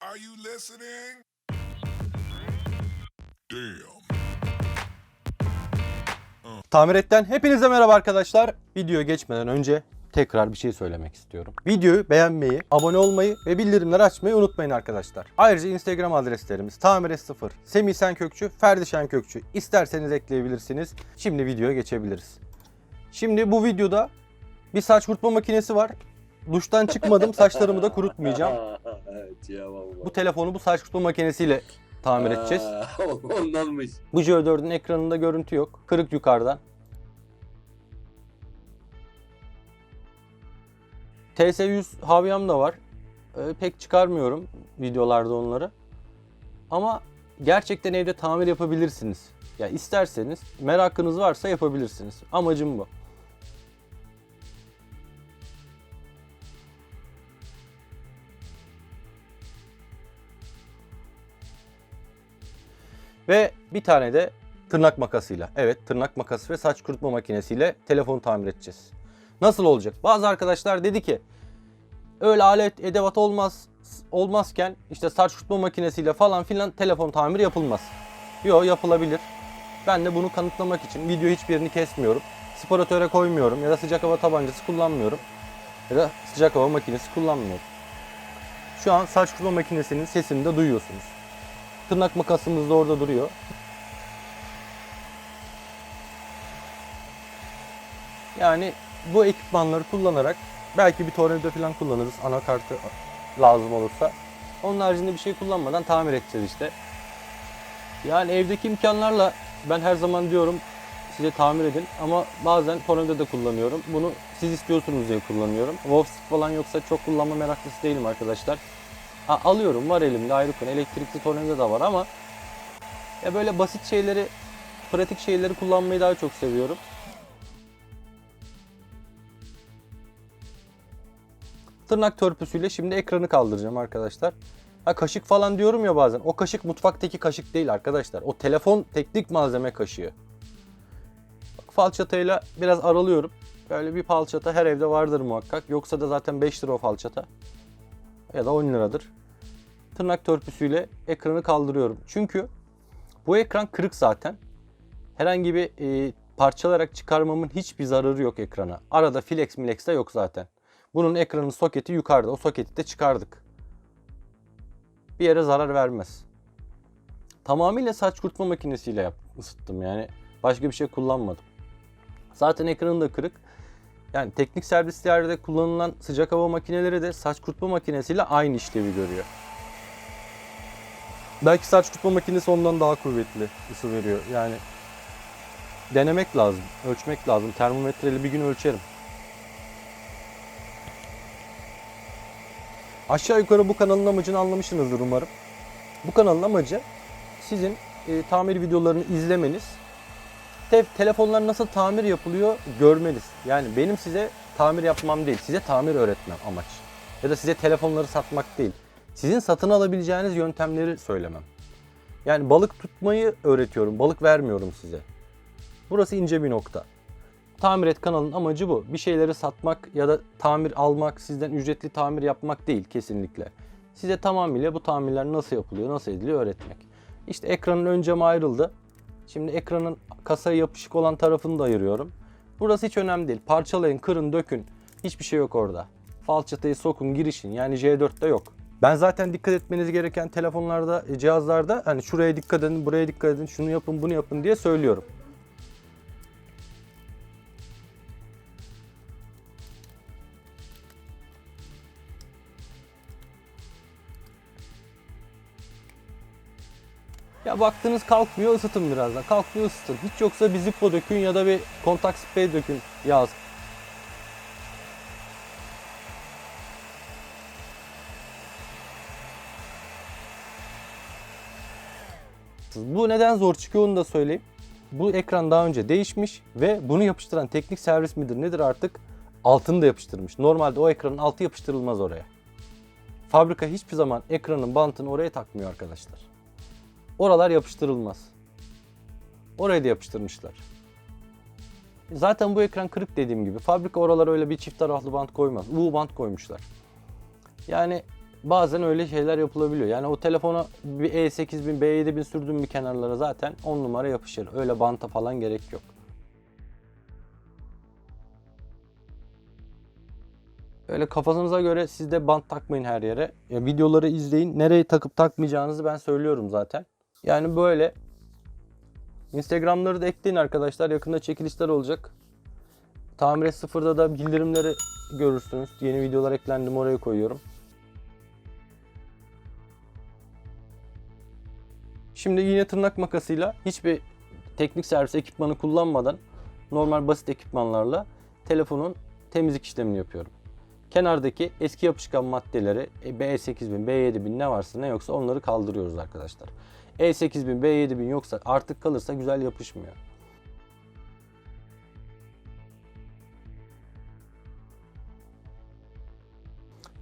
Are you listening? Damn. Tamiretten hepinize merhaba arkadaşlar. Videoya geçmeden önce tekrar bir şey söylemek istiyorum. Videoyu beğenmeyi, abone olmayı ve bildirimleri açmayı unutmayın arkadaşlar. Ayrıca Instagram adreslerimiz tamire0, Semih Sen Kökçü, Ferdi Şen Kökçü. İsterseniz ekleyebilirsiniz. Şimdi videoya geçebiliriz. Şimdi bu videoda bir saç kurutma makinesi var. Duştan çıkmadım, saçlarımı da kurutmayacağım. evet ya. Bu telefonu bu saç kurutma makinesiyle tamir edeceğiz. Ondanmış. Bu J4'ün ekranında görüntü yok. Kırık yukarıdan. TS100 havyam da var. Ee, pek çıkarmıyorum videolarda onları. Ama gerçekten evde tamir yapabilirsiniz. Ya isterseniz, merakınız varsa yapabilirsiniz. Amacım bu. Ve bir tane de tırnak makasıyla. Evet tırnak makası ve saç kurutma makinesiyle telefonu tamir edeceğiz. Nasıl olacak? Bazı arkadaşlar dedi ki öyle alet edevat olmaz olmazken işte saç kurutma makinesiyle falan filan telefon tamiri yapılmaz. Yo yapılabilir. Ben de bunu kanıtlamak için video hiçbirini kesmiyorum. Sparatöre koymuyorum ya da sıcak hava tabancası kullanmıyorum. Ya da sıcak hava makinesi kullanmıyorum. Şu an saç kurutma makinesinin sesini de duyuyorsunuz. Tırnak makasımız da orada duruyor. Yani bu ekipmanları kullanarak belki bir tornavida falan kullanırız anakartı lazım olursa. Onun haricinde bir şey kullanmadan tamir edeceğiz işte. Yani evdeki imkanlarla ben her zaman diyorum size tamir edin ama bazen tornavida da kullanıyorum. Bunu siz istiyorsunuz diye kullanıyorum. Wolfstick falan yoksa çok kullanma meraklısı değilim arkadaşlar. Ha, alıyorum var elimde ayrı konu. Elektrikli tornavida da var ama ya böyle basit şeyleri, pratik şeyleri kullanmayı daha çok seviyorum. Tırnak törpüsüyle şimdi ekranı kaldıracağım arkadaşlar. Ha kaşık falan diyorum ya bazen. O kaşık mutfaktaki kaşık değil arkadaşlar. O telefon teknik malzeme kaşığı. Bak, falçatayla biraz aralıyorum. Böyle bir falçata her evde vardır muhakkak. Yoksa da zaten 5 lira o falçata. Ya da 10 liradır. Tırnak törpüsüyle ekranı kaldırıyorum. Çünkü bu ekran kırık zaten. Herhangi bir e, parçalayarak çıkarmamın hiçbir zararı yok ekrana. Arada flex milex de yok zaten. Bunun ekranın soketi yukarıda. O soketi de çıkardık. Bir yere zarar vermez. Tamamıyla saç kurutma makinesiyle yap, ısıttım yani. Başka bir şey kullanmadım. Zaten ekranı da kırık. Yani teknik servislerde kullanılan sıcak hava makineleri de saç kurutma makinesiyle aynı işlevi görüyor. Belki saç kurutma makinesi ondan daha kuvvetli ısı veriyor. Yani denemek lazım, ölçmek lazım. Termometreyle bir gün ölçerim. Aşağı yukarı bu kanalın amacını anlamışsınızdır umarım. Bu kanalın amacı sizin e, tamir videolarını izlemeniz, te- telefonlar nasıl tamir yapılıyor görmeniz. Yani benim size tamir yapmam değil, size tamir öğretmem amaç. Ya da size telefonları satmak değil. Sizin satın alabileceğiniz yöntemleri söylemem. Yani balık tutmayı öğretiyorum, balık vermiyorum size. Burası ince bir nokta. Tamir et kanalın amacı bu. Bir şeyleri satmak ya da tamir almak, sizden ücretli tamir yapmak değil kesinlikle. Size tamamıyla bu tamirler nasıl yapılıyor, nasıl ediliyor öğretmek. İşte ekranın ön camı ayrıldı. Şimdi ekranın kasaya yapışık olan tarafını da ayırıyorum. Burası hiç önemli değil. Parçalayın, kırın, dökün. Hiçbir şey yok orada. Falçatayı sokun, girişin. Yani J4'te yok. Ben zaten dikkat etmeniz gereken telefonlarda, e, cihazlarda hani şuraya dikkat edin, buraya dikkat edin, şunu yapın, bunu yapın diye söylüyorum. Ya baktınız kalkmıyor ısıtın birazdan. Kalkmıyor ısıtın. Hiç yoksa bir Zippo dökün ya da bir kontak sprey dökün yaz. Bu neden zor çıkıyor onu da söyleyeyim. Bu ekran daha önce değişmiş ve bunu yapıştıran teknik servis midir nedir artık altını da yapıştırmış. Normalde o ekranın altı yapıştırılmaz oraya. Fabrika hiçbir zaman ekranın bantını oraya takmıyor arkadaşlar. Oralar yapıştırılmaz. Oraya da yapıştırmışlar. Zaten bu ekran kırık dediğim gibi. Fabrika oralara öyle bir çift taraflı bant koymaz. U bant koymuşlar. Yani bazen öyle şeyler yapılabiliyor. Yani o telefona bir E E8000, B7000 sürdüğüm bir kenarlara zaten 10 numara yapışır. Öyle banta falan gerek yok. Öyle kafanıza göre siz de bant takmayın her yere. Ya videoları izleyin. Nereye takıp takmayacağınızı ben söylüyorum zaten. Yani böyle. Instagram'ları da ekleyin arkadaşlar. Yakında çekilişler olacak. Tamir et sıfırda da bildirimleri görürsünüz. Yeni videolar eklendi mi oraya koyuyorum. Şimdi yine tırnak makasıyla hiçbir teknik servis ekipmanı kullanmadan normal basit ekipmanlarla telefonun temizlik işlemini yapıyorum. Kenardaki eski yapışkan maddeleri e, B8000, B7000 ne varsa ne yoksa onları kaldırıyoruz arkadaşlar. E8000, B7000 yoksa artık kalırsa güzel yapışmıyor.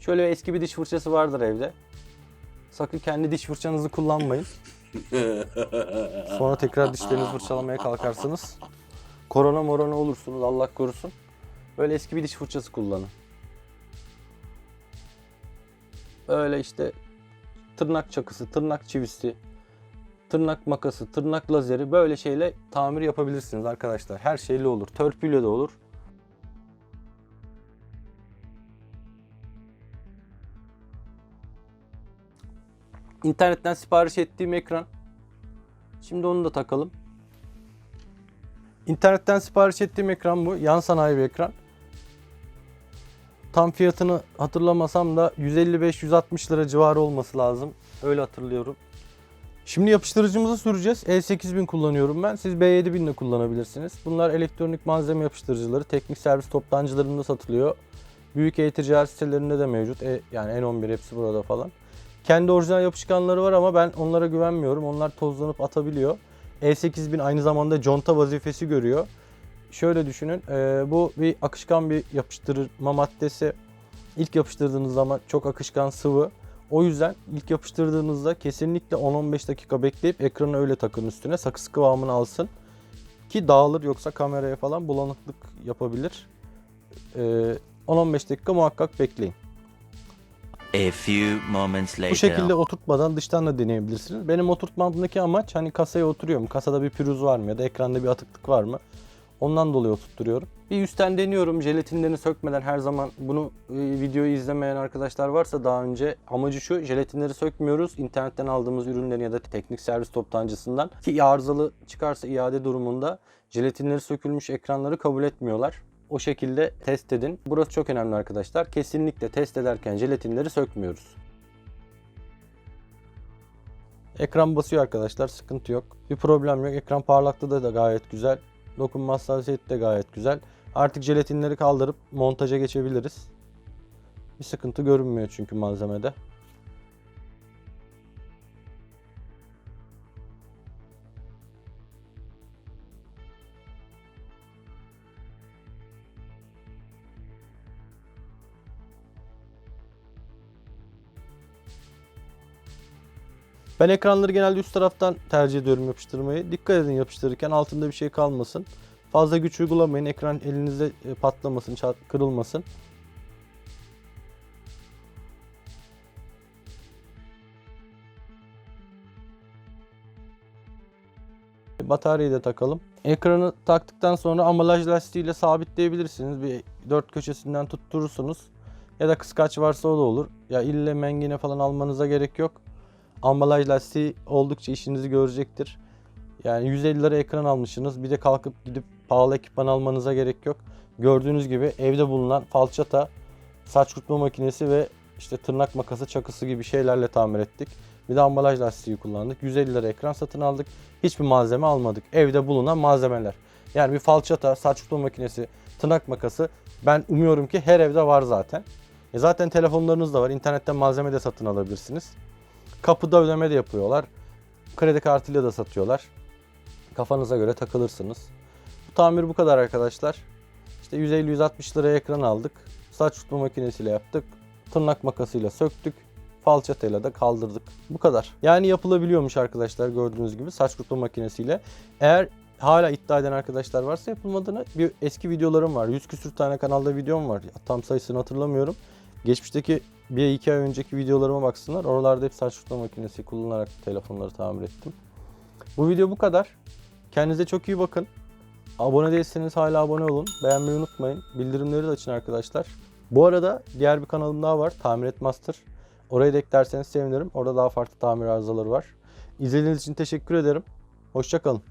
Şöyle eski bir diş fırçası vardır evde. Sakın kendi diş fırçanızı kullanmayın. Sonra tekrar dişlerinizi fırçalamaya kalkarsınız. Korona morona olursunuz Allah korusun. Böyle eski bir diş fırçası kullanın. Öyle işte tırnak çakısı, tırnak çivisi, tırnak makası, tırnak lazeri böyle şeyle tamir yapabilirsiniz arkadaşlar. Her şeyle olur. Törpüyle de olur. İnternetten sipariş ettiğim ekran. Şimdi onu da takalım. İnternetten sipariş ettiğim ekran bu. Yan sanayi bir ekran. Tam fiyatını hatırlamasam da 155-160 lira civarı olması lazım. Öyle hatırlıyorum. Şimdi yapıştırıcımızı süreceğiz. E8000 kullanıyorum ben. Siz B7000 de kullanabilirsiniz. Bunlar elektronik malzeme yapıştırıcıları. Teknik servis toptancılarında satılıyor. Büyük e-ticaret sitelerinde de mevcut. E, yani N11 hepsi burada falan. Kendi orijinal yapışkanları var ama ben onlara güvenmiyorum. Onlar tozlanıp atabiliyor. E8000 aynı zamanda conta vazifesi görüyor. Şöyle düşünün. e, bu bir akışkan bir yapıştırma maddesi. İlk yapıştırdığınız zaman çok akışkan sıvı. O yüzden ilk yapıştırdığınızda kesinlikle 10-15 dakika bekleyip ekranı öyle takın üstüne. Sakız kıvamını alsın. Ki dağılır yoksa kameraya falan bulanıklık yapabilir. E, 10-15 dakika muhakkak bekleyin. A few moments later. Bu şekilde oturtmadan dıştan da deneyebilirsiniz. Benim oturtmamdaki amaç hani kasaya oturuyorum. Kasada bir pürüz var mı ya da ekranda bir atıklık var mı? Ondan dolayı oturtturuyorum. Bir üstten deniyorum. Jelatinlerini sökmeden her zaman bunu e, videoyu izlemeyen arkadaşlar varsa daha önce amacı şu. Jelatinleri sökmüyoruz. İnternetten aldığımız ürünleri ya da teknik servis toptancısından ki arızalı çıkarsa iade durumunda jelatinleri sökülmüş ekranları kabul etmiyorlar. O şekilde test edin. Burası çok önemli arkadaşlar. Kesinlikle test ederken jelatinleri sökmüyoruz. Ekran basıyor arkadaşlar. Sıkıntı yok. Bir problem yok. Ekran parlaklığı da gayet güzel. Dokunma hassasiyeti de gayet güzel. Artık jelatinleri kaldırıp montaja geçebiliriz. Bir sıkıntı görünmüyor çünkü malzemede. Ben ekranları genelde üst taraftan tercih ediyorum yapıştırmayı. Dikkat edin yapıştırırken altında bir şey kalmasın. Fazla güç uygulamayın. Ekran elinizde e, patlamasın, kırılmasın. Bataryayı da takalım. Ekranı taktıktan sonra ambalaj lastiğiyle sabitleyebilirsiniz. Bir dört köşesinden tutturursunuz. Ya da kıskaç varsa o da olur. Ya ille mengene falan almanıza gerek yok. Ambalaj lastiği oldukça işinizi görecektir. Yani 150 lira ekran almışsınız. Bir de kalkıp gidip pahalı ekipman almanıza gerek yok. Gördüğünüz gibi evde bulunan falçata, saç kurutma makinesi ve işte tırnak makası, çakısı gibi şeylerle tamir ettik. Bir de ambalaj lastiği kullandık. 150 lira ekran satın aldık. Hiçbir malzeme almadık. Evde bulunan malzemeler. Yani bir falçata, saç kurutma makinesi, tırnak makası ben umuyorum ki her evde var zaten. E zaten telefonlarınız da var. İnternetten malzeme de satın alabilirsiniz. Kapıda ödeme de yapıyorlar. Kredi kartıyla da satıyorlar. Kafanıza göre takılırsınız. Bu tamir bu kadar arkadaşlar. İşte 150-160 liraya ekran aldık. Saç tutma makinesiyle yaptık. Tırnak makasıyla söktük. Falçatayla da kaldırdık. Bu kadar. Yani yapılabiliyormuş arkadaşlar gördüğünüz gibi saç kurutma makinesiyle. Eğer hala iddia eden arkadaşlar varsa yapılmadığını bir eski videolarım var. 100 küsür tane kanalda videom var. Tam sayısını hatırlamıyorum. Geçmişteki bir iki ay önceki videolarıma baksınlar. Oralarda hep saç kurutma makinesi kullanarak telefonları tamir ettim. Bu video bu kadar. Kendinize çok iyi bakın. Abone değilseniz hala abone olun. Beğenmeyi unutmayın. Bildirimleri de açın arkadaşlar. Bu arada diğer bir kanalım daha var. Tamir et Master. Oraya da eklerseniz sevinirim. Orada daha farklı tamir arızaları var. İzlediğiniz için teşekkür ederim. Hoşçakalın.